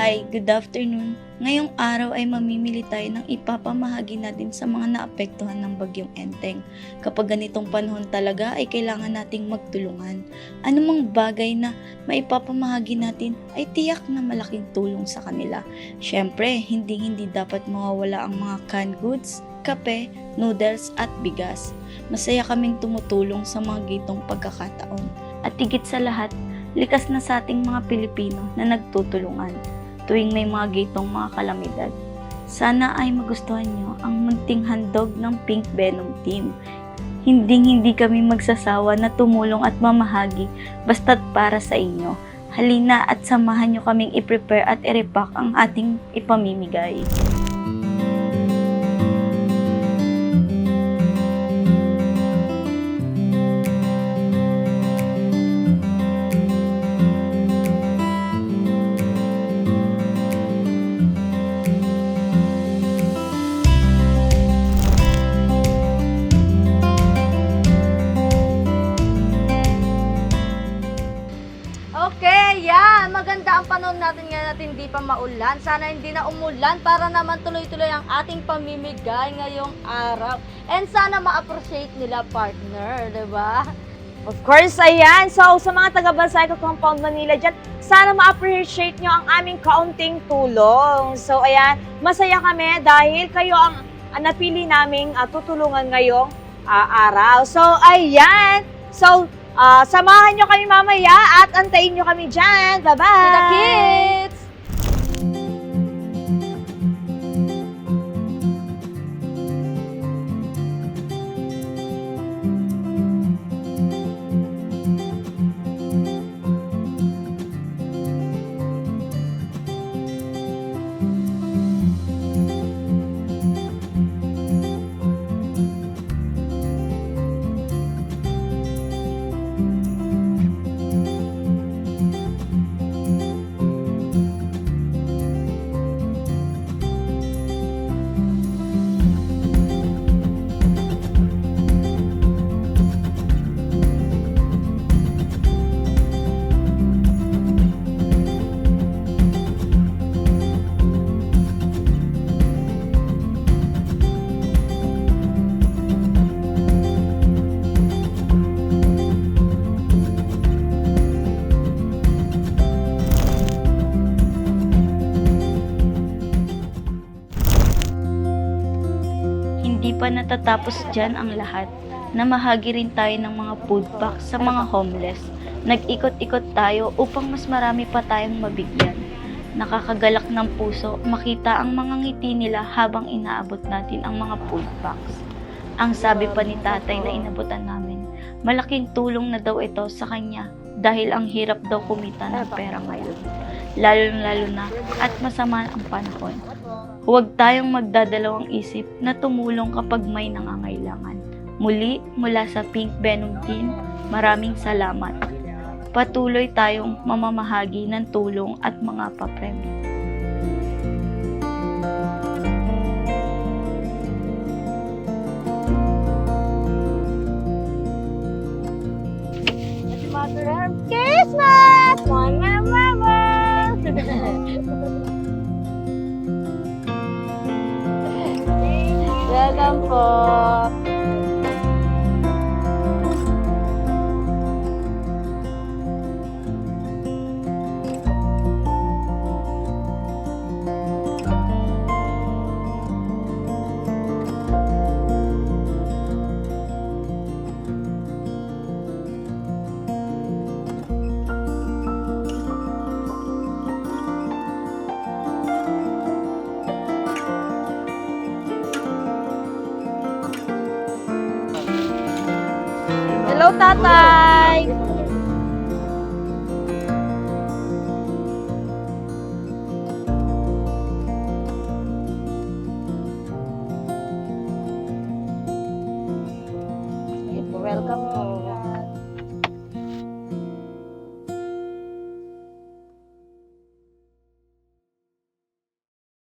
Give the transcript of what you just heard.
Hi, good afternoon. Ngayong araw ay mamimili tayo ng ipapamahagi natin sa mga naapektuhan ng bagyong Enteng. Kapag ganitong panahon talaga ay kailangan nating magtulungan. Anumang bagay na maipapamahagi natin ay tiyak na malaking tulong sa kanila. Siyempre, hindi hindi dapat mawawala ang mga canned goods, kape, noodles at bigas. Masaya kaming tumutulong sa mga gitong pagkakataon. At higit sa lahat, likas na sa ating mga Pilipino na nagtutulungan tuwing may mga gitong mga kalamidad. Sana ay magustuhan nyo ang munting handog ng Pink Venom Team. Hinding hindi kami magsasawa na tumulong at mamahagi basta't para sa inyo. Halina at samahan nyo kaming i-prepare at i-repack ang ating ipamimigay. Okay, yan. Maganda ang panahon natin ngayon at hindi pa maulan. Sana hindi na umulan para naman tuloy-tuloy ang ating pamimigay ngayong araw. And sana ma-appreciate nila partner, di ba? Of course, ayan. So, sa mga taga Balsaico Compound Manila dyan, sana ma-appreciate nyo ang aming kaunting tulong. So, ayan, masaya kami dahil kayo ang, ang napili naming ah, tutulungan ngayong ah, araw. So, ayan. So, ah, samahan nyo kami mamaya at antayin nyo kami dyan. Bye-bye! The kids! Pa natatapos dyan ang lahat. Namahagi rin tayo ng mga food packs sa mga homeless. Nag-ikot-ikot tayo upang mas marami pa tayong mabigyan. Nakakagalak ng puso makita ang mga ngiti nila habang inaabot natin ang mga food packs. Ang sabi pa ni tatay na inabutan namin, malaking tulong na daw ito sa kanya dahil ang hirap daw kumita ng pera ngayon. Lalo-lalo na at masama ang panahon. Huwag tayong magdadalawang isip na tumulong kapag may nangangailangan. Muli, mula sa Pink Venom Team, maraming salamat. Patuloy tayong mamamahagi ng tulong at mga papremyo. Po. Hello, tatay! Welcome.